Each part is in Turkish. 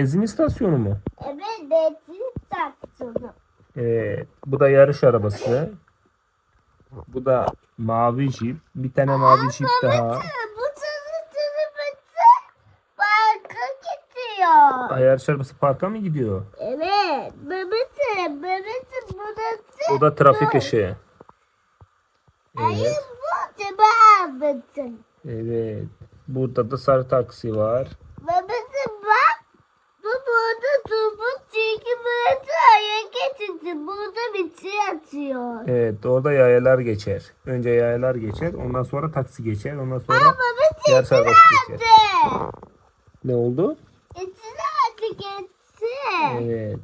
Benzin istasyonu mu? Evet benzin istasyonu. Evet. Bu da yarış arabası. Bu da mavi jip. Bir tane mavi jip daha. Bu tızı tızı banka gidiyor. Ay, yarış arabası parka mı gidiyor? Evet. Babası, babası burası. O da trafik ışığı. Hayır Evet. bu da babası. Evet. Burada da sarı taksi var. Babası bak. Bu burada turbuk çünkü burası hareket etti. Burada bir şey Evet. Orada yayalar geçer. Önce yayalar geçer. Ondan sonra taksi geçer. Ondan sonra Babası yarış arabası geçer. Ne oldu? İçine artık etti. Evet.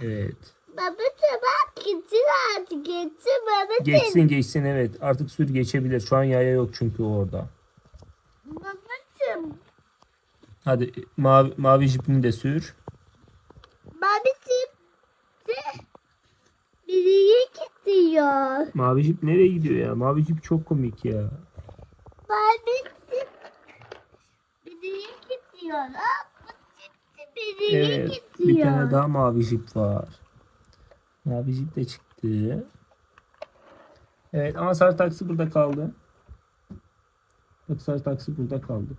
Evet. Babası bak içine artık etti. Babası. Geçsin geçsin evet. Artık sür geçebilir. Şu an yaya yok çünkü orada. Babacım. Hadi mavi, mavi jipini de sür. Babacım. Biriye gidiyor. Mavi jip nereye gidiyor ya? Mavi jip çok komik ya. Gidiyor. Aa, bu çıktı biriye Evet. Bir gidiyor. tane daha mavi jip var. Mavi jip de çıktı. Evet ama sarı taksi burada kaldı. Bak sarı taksi burada kaldı.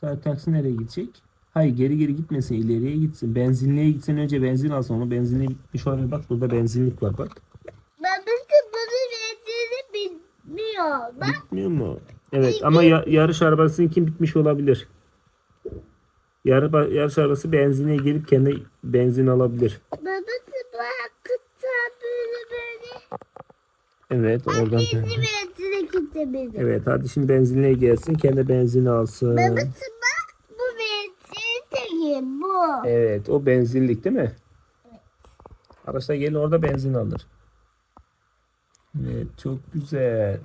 Sarı taksi nereye gidecek? Hayır geri geri gitmesin ileriye gitsin. Benzinliğe gitsen önce benzin alsın onu. Benzinliğe bitmiş olabilir. Bak burada benzinlik var bak. Babacım bunu verdiğini bilmiyor. Bak Bitmiyor mu? Evet ama ya- yarış arabasının kim bitmiş olabilir. Yarı, yarış arabası benzinliğe gelip kendi benzin alabilir. babacım bak kıta böyle böyle. Evet oradan. Bizi benzine gidebilir. Evet hadi şimdi benzinliğe gelsin kendi benzini alsın. Bu benzin bu. Evet o benzinlik değil mi? Arkadaşlar gelin orada benzin alır. Evet çok güzel.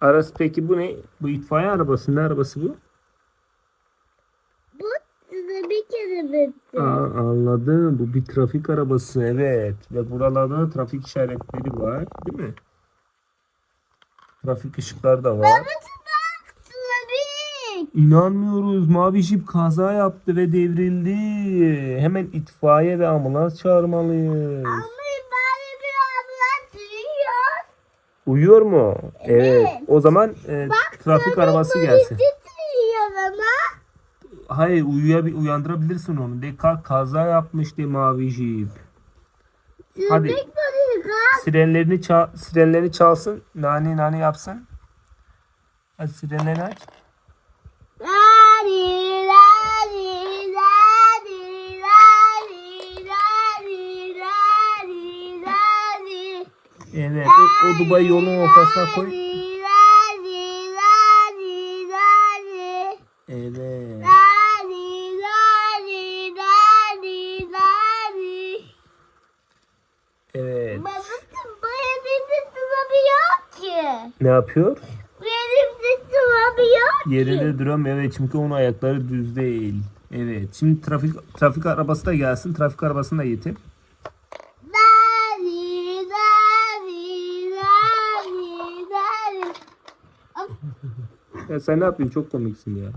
Aras peki bu ne? Bu itfaiye arabası. Ne arabası? Bu size bir kere bitti. Aa, anladım. Bu bir trafik arabası. Evet. Ve buralarda da trafik işaretleri var. Değil mi? Trafik ışıkları da var. Bak. İnanmıyoruz. Mavi jip kaza yaptı ve devrildi. Hemen itfaiye ve ambulans çağırmalıyız. Ama bari bir abla duruyor. Uyuyor mu? Evet. Evet. O zaman e, trafik arabası gelsin. Ama. Hayır uyuyabi uyandırabilirsin onu. De kalk kaza yapmış de mavi jip. Hadi. Sirenlerini çal sirenleri çalsın. Nani nani yapsın. Hadi sirenleri aç. Lali lali lali lali lali lali lali. Evet. O, o Dubai yolun ortasına koy. Ne yapıyor? Tutamıyor ki. Yerinde duramıyor. Evet çünkü onun ayakları düz değil. Evet. Şimdi trafik trafik arabası da gelsin. Trafik arabasını da getir. Ya sen ne yapıyorsun? Çok komiksin ya.